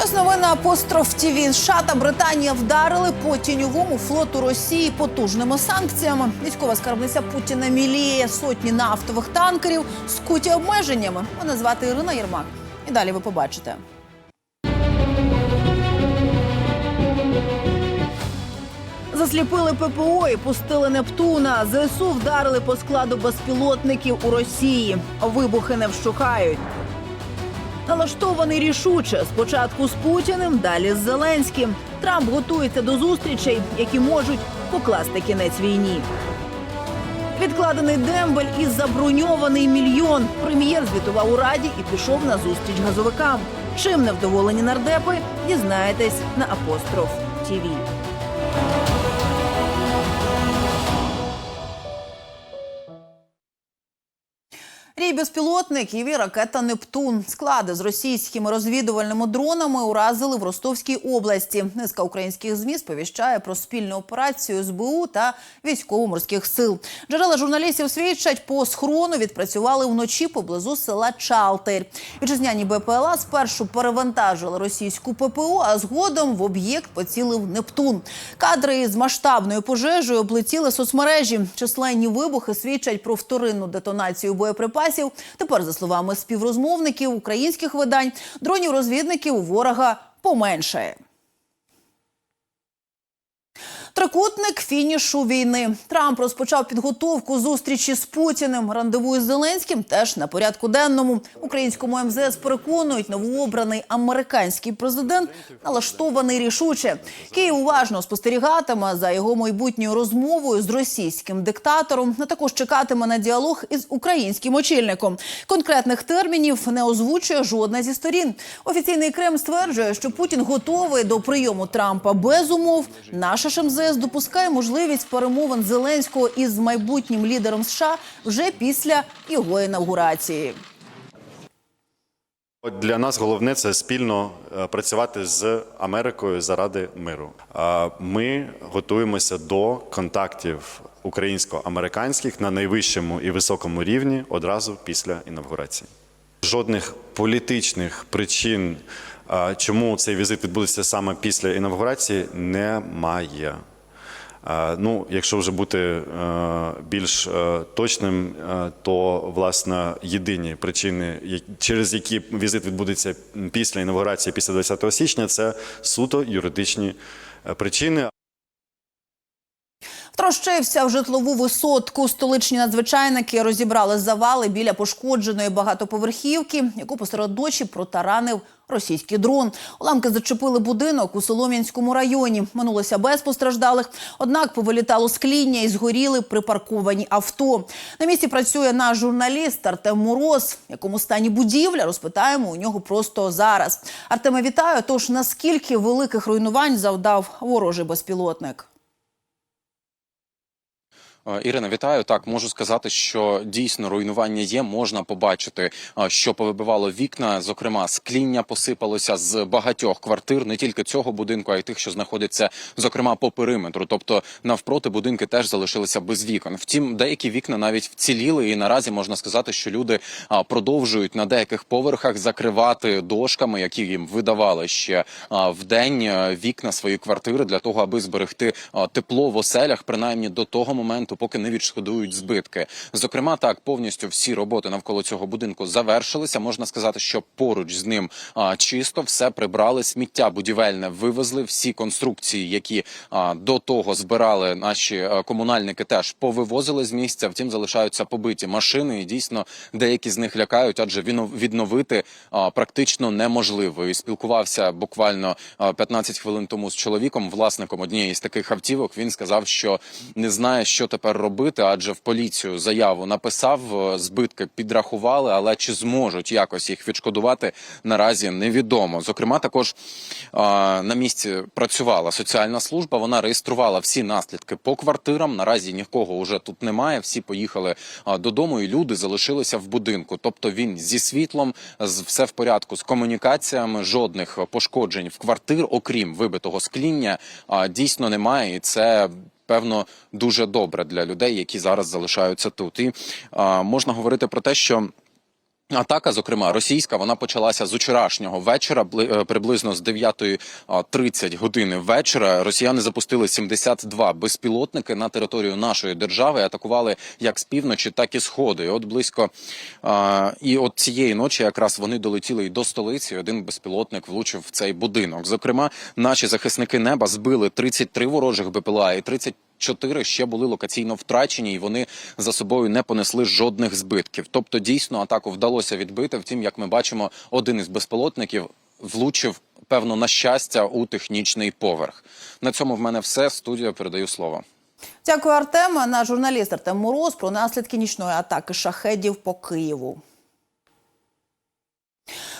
Час новин на апостроф ТІВІ. США та Британія вдарили по тіньовому флоту Росії потужними санкціями. Військова скарбниця Путіна міліє сотні нафтових танкерів скуті обмеженнями. Мене звати Ірина Єрмак. І далі ви побачите. Засліпили ППО і пустили Нептуна. ЗСУ вдарили по складу безпілотників у Росії. Вибухи не вщухають. Налаштований рішуче спочатку з Путіним, далі з Зеленським. Трамп готується до зустрічей, які можуть покласти кінець війні. Відкладений дембель і заброньований мільйон. Прем'єр звітував у раді і пішов на зустріч газовикам. Чим невдоволені нардепи, дізнаєтесь на апостроф ТІВІ. Безпілотників і ракета Нептун. Склади з російськими розвідувальними дронами уразили в Ростовській області. Низка українських ЗМІ сповіщає про спільну операцію СБУ та військово-морських сил. Джерела журналістів свідчать, по схрону відпрацювали вночі поблизу села Чалтир. Вітчизняні БПЛА спершу перевантажили російську ППО, а згодом в об'єкт поцілив Нептун. Кадри з масштабною пожежею облетіли соцмережі. Численні вибухи свідчать про вторинну детонацію боєприпасів. Тепер, за словами співрозмовників українських видань, дронів розвідників у ворога поменшає. Трикутник фінішу війни. Трамп розпочав підготовку зустрічі з Путіним. Рандеву із Зеленським теж на порядку денному. Українському МЗС переконують, новообраний американський президент налаштований рішуче. Київ уважно спостерігатиме за його майбутньою розмовою з російським диктатором. А також чекатиме на діалог із українським очільником. Конкретних термінів не озвучує жодна зі сторін. Офіційний Кремль стверджує, що Путін готовий до прийому Трампа без умов. Наша ж МЗС допускає можливість перемовин Зеленського із майбутнім лідером США вже після його інавгурації. Для нас головне це спільно е, працювати з Америкою заради миру. А Ми готуємося до контактів українсько-американських на найвищому і високому рівні одразу після інавгурації. Жодних політичних причин, чому цей візит відбудеться саме після інавгурації, немає. Ну, якщо вже бути е, більш е, точним, е, то власне єдині причини, через які візит відбудеться після інавгурації, після 20 січня, це суто юридичні причини. Втрощився в житлову висотку. Столичні надзвичайники розібрали завали біля пошкодженої багатоповерхівки, яку посеред ночі протаранив російський дрон. Уламки зачепили будинок у Солом'янському районі. Минулося без постраждалих. Однак повилітало скління і згоріли припарковані авто. На місці працює наш журналіст Артем Мороз. Якому стані будівля розпитаємо у нього просто зараз. Артеме, вітаю. Тож наскільки великих руйнувань завдав ворожий безпілотник? Е, Ірина, вітаю. Так можу сказати, що дійсно руйнування є. Можна побачити, е, що повибивало вікна. Зокрема, скління посипалося з багатьох квартир, не тільки цього будинку, а й тих, що знаходяться, зокрема, по периметру. Тобто навпроти будинки теж залишилися без вікон. Втім, деякі вікна навіть вціліли, і наразі можна сказати, що люди продовжують на деяких поверхах закривати дошками, які їм видавали ще в день е, вікна свої квартири для того, аби зберегти тепло в оселях, принаймні до того моменту, поки не відшкодують збитки. Зокрема, так повністю всі роботи навколо цього будинку завершилися. Можна сказати, що поруч з ним а, чисто все прибрали. Сміття будівельне вивезли. Всі конструкції, які а, до того збирали наші а, комунальники, теж повивозили з місця. Втім, залишаються побиті машини, і дійсно деякі з них лякають, адже відновити а, практично неможливо. І спілкувався буквально а, 15 хвилин тому з чоловіком, власником однієї з таких автівок. Він сказав, що не знає, що тепер робити, адже в поліцію заяву написав, е, збитки підрахували, але чи зможуть якось їх відшкодувати наразі невідомо. Зокрема, також а, на місці працювала соціальна служба. Вона реєструвала всі наслідки по квартирам. Наразі нікого вже тут немає. Всі поїхали а, додому, і люди залишилися в будинку. Тобто він зі світлом, все в порядку з комунікаціями. Жодних пошкоджень в квартир, окрім вибитого скління, дійсно немає. І це певно дуже добре для людей, які зараз залишаються тут. І а, можна говорити про те, що Атака, зокрема російська, вона почалася з учорашнього вечора, е, приблизно з 9.30 години вечора. Росіяни запустили 72 безпілотники на територію нашої держави. Атакували як з півночі, так і сходу. І от близько а, і от цієї ночі якраз вони долетіли і до столиці. і Один безпілотник влучив в цей будинок. Зокрема, наші захисники неба збили 33 ворожих БПЛА і 30 Чотири ще були локаційно втрачені, і вони за собою не понесли жодних збитків. Тобто, дійсно атаку вдалося відбити. Втім, як ми бачимо, один із безпілотників влучив певно на щастя у технічний поверх. На цьому в мене все. Студія передаю слово. Дякую, Артем. Наш журналіст Артем Мороз про наслідки нічної атаки шахедів по Києву.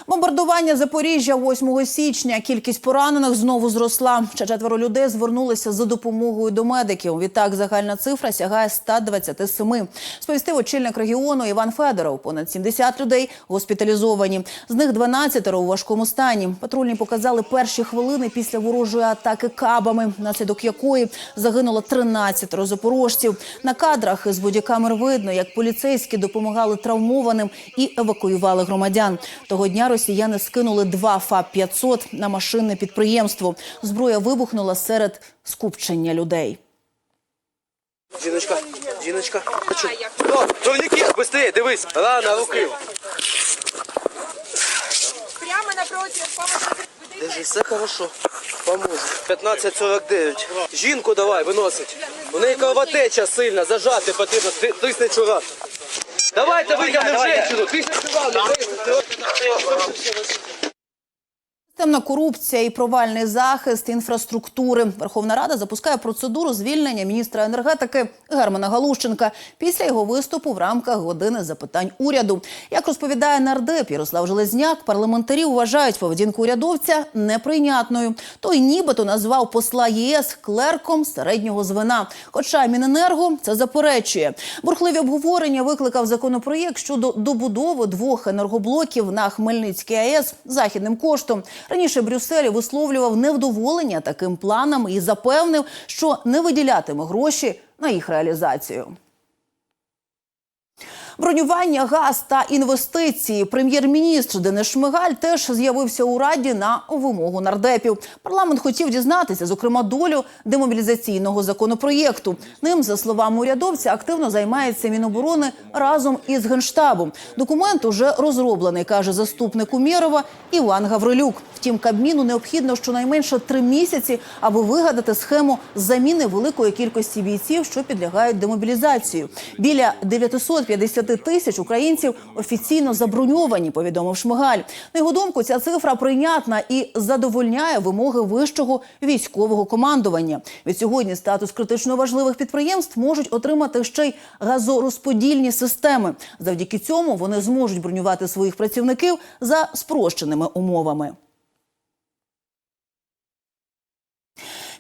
Бомбардування Запоріжжя 8 січня. Кількість поранених знову зросла. Ще четверо людей звернулися за допомогою до медиків. Відтак загальна цифра сягає 127. Сповістив очільник регіону Іван Федоров. Понад 70 людей госпіталізовані. З них 12 у важкому стані. Патрульні показали перші хвилини після ворожої атаки кабами, внаслідок якої загинуло 13 запорожців. На кадрах з бодікамер видно, як поліцейські допомагали травмованим і евакуювали громадян. Того дня росіяни скинули два ФАП-500 на машинне підприємство. Зброя вибухнула серед скупчення людей. Жіночка, жіночка. О, турніки, быстрее, дивись, рана, руки. Прямо напротив, помощи. Держи, все хорошо. Поможу. 15.49. Жінку давай, виносить. У неї кровотеча сильна, зажати потрібно, Ти- тисни чура. Давайте витягнемо жінку, тисни чура, Tamam. Темна корупція і провальний захист інфраструктури. Верховна Рада запускає процедуру звільнення міністра енергетики Германа Галущенка після його виступу в рамках години запитань уряду. Як розповідає нардеп Ярослав Железняк, парламентарі вважають поведінку урядовця неприйнятною. Той нібито назвав посла ЄС клерком середнього звена. Хоча Міненерго це заперечує. Бурхливі обговорення викликав законопроєкт щодо добудови двох енергоблоків на Хмельницькій АЕС західним коштом. Раніше Брюссель висловлював невдоволення таким планом і запевнив, що не виділятиме гроші на їх реалізацію. Бронювання, газ та інвестиції. Прем'єр-міністр Денис Шмигаль теж з'явився у раді на вимогу нардепів. Парламент хотів дізнатися, зокрема, долю демобілізаційного законопроєкту. Ним, за словами урядовця, активно займається Міноборони разом із генштабом. Документ уже розроблений, каже заступник Умєрова Іван Гаврилюк. Втім, Кабміну необхідно щонайменше три місяці, аби вигадати схему заміни великої кількості бійців, що підлягають демобілізацію. Біля 950 тисяч українців офіційно заброньовані, повідомив Шмигаль. На його думку, ця цифра прийнятна і задовольняє вимоги вищого військового командування. Від сьогодні статус критично важливих підприємств можуть отримати ще й газорозподільні системи. Завдяки цьому вони зможуть бронювати своїх працівників за спрощеними умовами.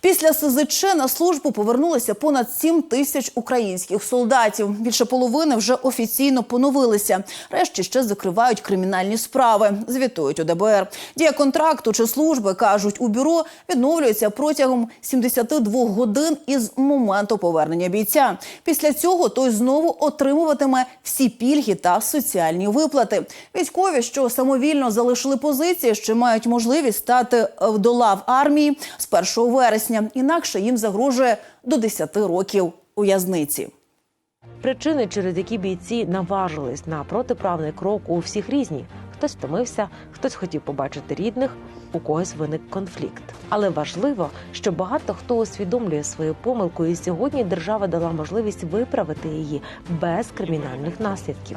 Після СЗЧ на службу повернулися понад 7 тисяч українських солдатів. Більше половини вже офіційно поновилися. Решті ще закривають кримінальні справи. Звітують у ДБР. Дія контракту чи служби кажуть у бюро відновлюється протягом 72 годин із моменту повернення бійця. Після цього той знову отримуватиме всі пільги та соціальні виплати. Військові, що самовільно залишили позиції, ще мають можливість стати до лав армії з 1 вересня. Інакше їм загрожує до 10 років у в'язниці. Причини, через які бійці наважились на протиправний крок, у всіх різні. Хтось втомився, хтось хотів побачити рідних, у когось виник конфлікт. Але важливо, що багато хто усвідомлює свою помилку, і сьогодні держава дала можливість виправити її без кримінальних наслідків.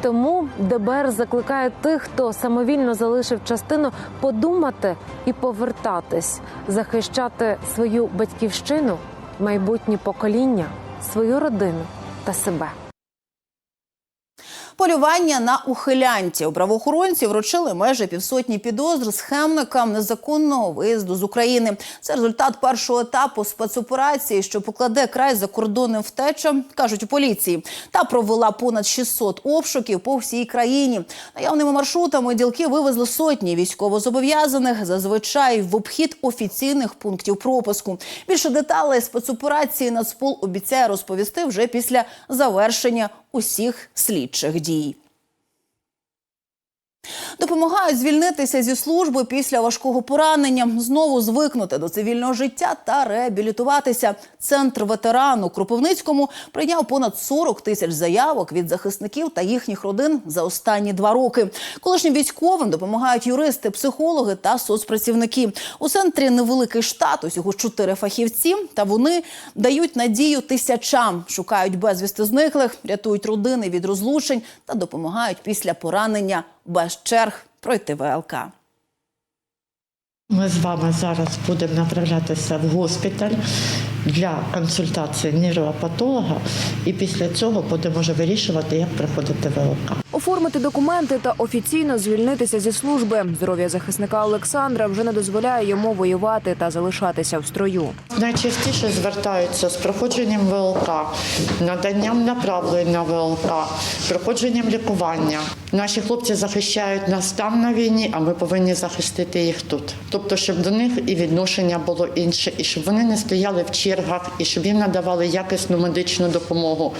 Тому ДБР закликає тих, хто самовільно залишив частину, подумати і повертатись, захищати свою батьківщину, майбутнє покоління, свою родину та себе. Полювання на ухилянтів. Правоохоронці вручили майже півсотні підозр схемникам незаконного виїзду з України. Це результат першого етапу спецоперації, що покладе край закордонним втечам, кажуть у поліції. Та провела понад 600 обшуків по всій країні. Наявними маршрутами ділки вивезли сотні військовозобов'язаних, зазвичай в обхід офіційних пунктів пропуску. Більше деталей спецоперації Нацпол обіцяє розповісти вже після завершення усіх слідчих дій. Допомагають звільнитися зі служби після важкого поранення, знову звикнути до цивільного життя та реабілітуватися. Центр ветерану Кропивницькому прийняв понад 40 тисяч заявок від захисників та їхніх родин за останні два роки. Колишнім військовим допомагають юристи, психологи та соцпрацівники. У центрі невеликий штат, усього чотири фахівці, та вони дають надію тисячам, шукають безвісти зниклих, рятують родини від розлучень та допомагають після поранення без черг пройти ВЛК. Ми з вами зараз будемо направлятися в госпіталь для консультації нейропатолога, і після цього будемо вже вирішувати, як проходити ВЛК. Оформити документи та офіційно звільнитися зі служби. Здоров'я захисника Олександра вже не дозволяє йому воювати та залишатися в строю. Найчастіше звертаються з проходженням ВЛК, наданням направлень на ВЛК, проходженням лікування. Наші хлопці захищають нас там на війні, а ми повинні захистити їх тут. Тобто, щоб до них і відношення було інше, і щоб вони не стояли в чергах, і щоб їм надавали якісну медичну допомогу.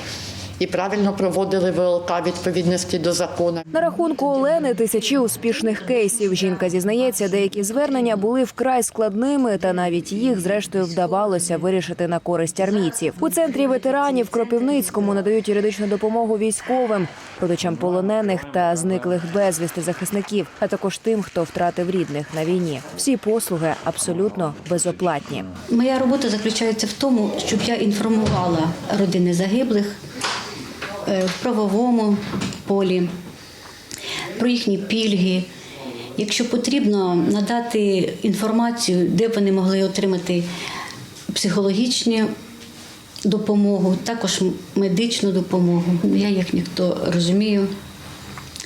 І правильно проводили ВЛК відповідності до закону. На рахунку Олени тисячі успішних кейсів. Жінка зізнається, деякі звернення були вкрай складними, та навіть їх зрештою вдавалося вирішити на користь армійців. У центрі ветеранів Кропивницькому надають юридичну допомогу військовим, родичам полонених та зниклих безвісти захисників, а також тим, хто втратив рідних на війні. Всі послуги абсолютно безоплатні. Моя робота заключається в тому, щоб я інформувала родини загиблих в правовому полі про їхні пільги. Якщо потрібно, надати інформацію, де вони могли отримати психологічну допомогу, також медичну допомогу. Я як ніхто розумію,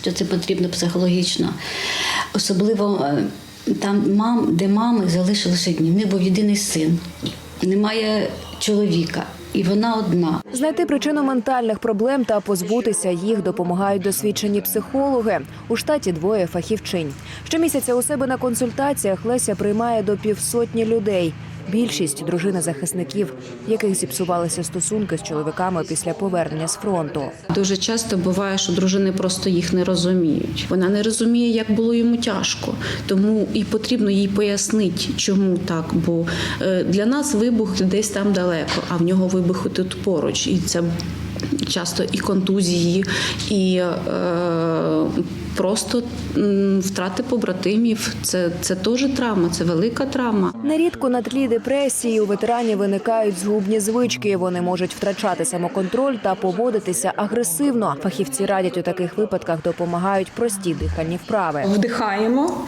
що це потрібно психологічно. Особливо е, там мам, де мами залишилися одні. В був єдиний син, немає чоловіка, і вона одна. Знайти причину ментальних проблем та позбутися їх допомагають досвідчені психологи. У штаті двоє фахівчинь. Щомісяця у себе на консультаціях Леся приймає до півсотні людей. Більшість дружини захисників, яких зіпсувалися стосунки з чоловіками після повернення з фронту. Дуже часто буває, що дружини просто їх не розуміють. Вона не розуміє, як було йому тяжко, тому і потрібно їй пояснити, чому так. Бо е, для нас вибух десь там далеко, а в нього вибух тут поруч, і це. Часто і контузії, і е, просто втрати побратимів. Це, це теж травма, це велика травма. Нерідко на тлі депресії у ветеранів виникають згубні звички. Вони можуть втрачати самоконтроль та поводитися агресивно. Фахівці радять у таких випадках допомагають прості дихальні вправи. Вдихаємо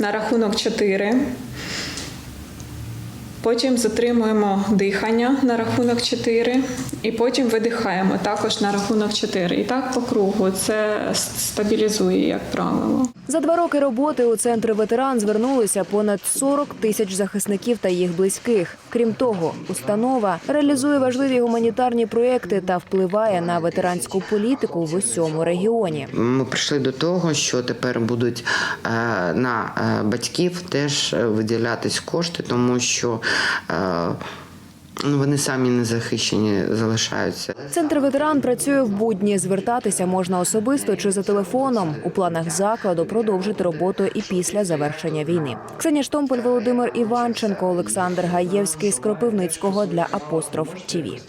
на рахунок 4. Потім затримуємо дихання на рахунок 4 і потім видихаємо також на рахунок 4. І так по кругу. Це стабілізує, як правило. За два роки роботи у центрі ветеран звернулися понад 40 тисяч захисників та їх близьких. Крім того, установа реалізує важливі гуманітарні проекти та впливає на ветеранську політику в усьому регіоні. Ми прийшли до того, що тепер будуть е, на е, батьків теж е, виділятись кошти, тому що вони самі не захищені залишаються. Центр ветеран працює в будні. Звертатися можна особисто чи за телефоном. У планах закладу продовжити роботу і після завершення війни. Ксенія Штомполь, Володимир Іванченко, Олександр Гаєвський з Кропивницького для Апостроф ТІВІ.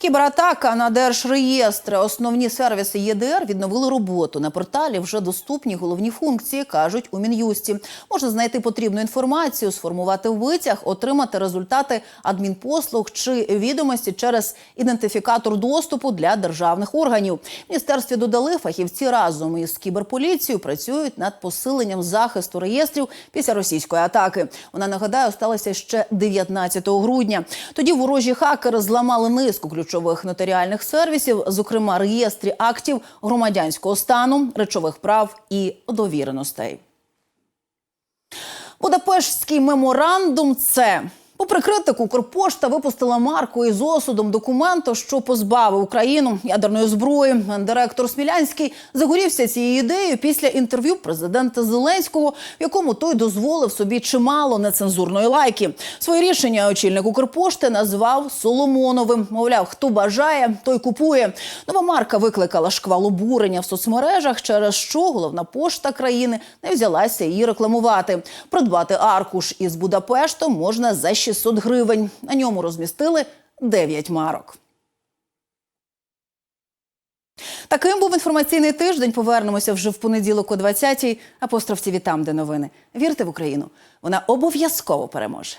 Кібератака на держреєстри. Основні сервіси ЄДР відновили роботу. На порталі вже доступні головні функції, кажуть у Мін'юсті. Можна знайти потрібну інформацію, сформувати витяг, отримати результати адмінпослуг чи відомості через ідентифікатор доступу для державних органів. Міністерстві додали фахівці разом із кіберполіцією працюють над посиленням захисту реєстрів після російської атаки. Вона нагадаю сталася ще 19 грудня. Тоді ворожі хакери зламали низку ключових нотаріальних сервісів, зокрема реєстрі актів громадянського стану, речових прав і довіреностей. Будапештський меморандум це У прикритику Укрпошта випустила марку із осудом документу, що позбавив Україну ядерної зброї. Директор Смілянський загорівся цією ідеєю після інтерв'ю президента Зеленського, в якому той дозволив собі чимало нецензурної лайки. Своє рішення очільник Укрпошти назвав Соломоновим. Мовляв, хто бажає, той купує. Нова марка викликала шквал обурення в соцмережах, через що головна пошта країни не взялася її рекламувати. Придбати аркуш із Будапешту можна за 600 гривень. На ньому розмістили 9 марок. Таким був інформаційний тиждень. Повернемося вже в понеділок о 20-й. Апостроф ТІВІ там, де новини. Вірте в Україну. Вона обов'язково переможе.